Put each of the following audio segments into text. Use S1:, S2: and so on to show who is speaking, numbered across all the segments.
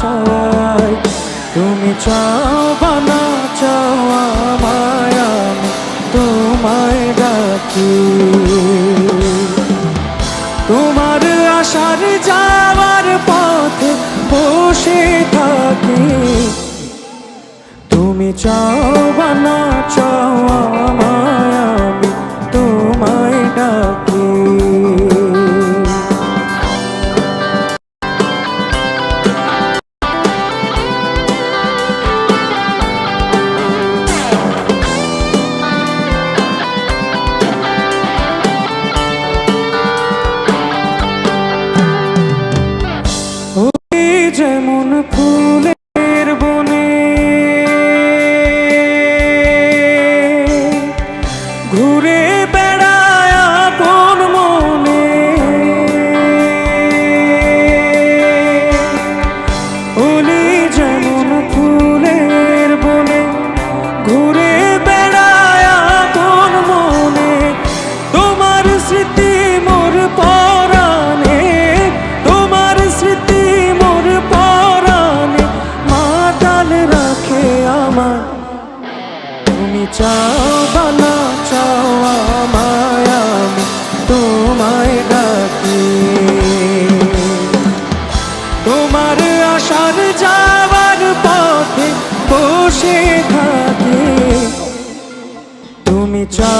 S1: চাওয়ায় তুমি চাও বা না আমায় মায়া তোমায় ডাকি। তোমার আসার যাওয়ার পথে বসে থাকি। তুমি চাও বা না যেমন ফুলে তোমায় ডাকি। তোমার আসার যাওয়ার পথে বসে থাকে। তুমি চা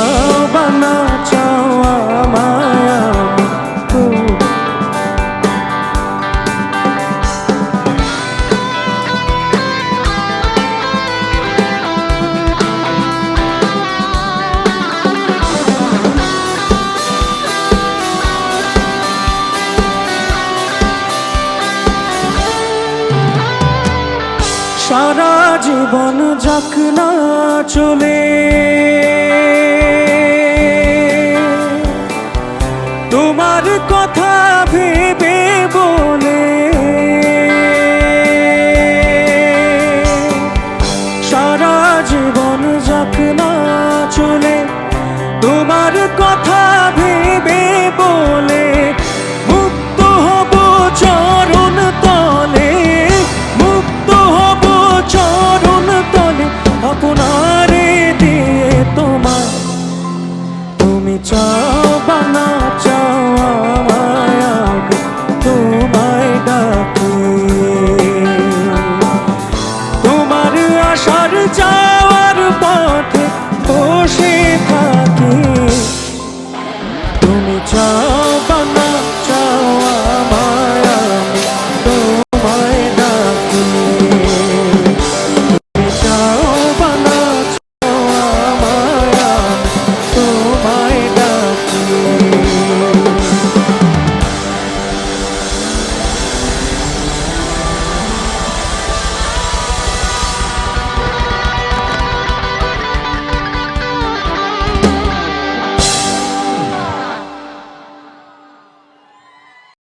S1: সারা জীবন যাক না চলে। তোমার sun.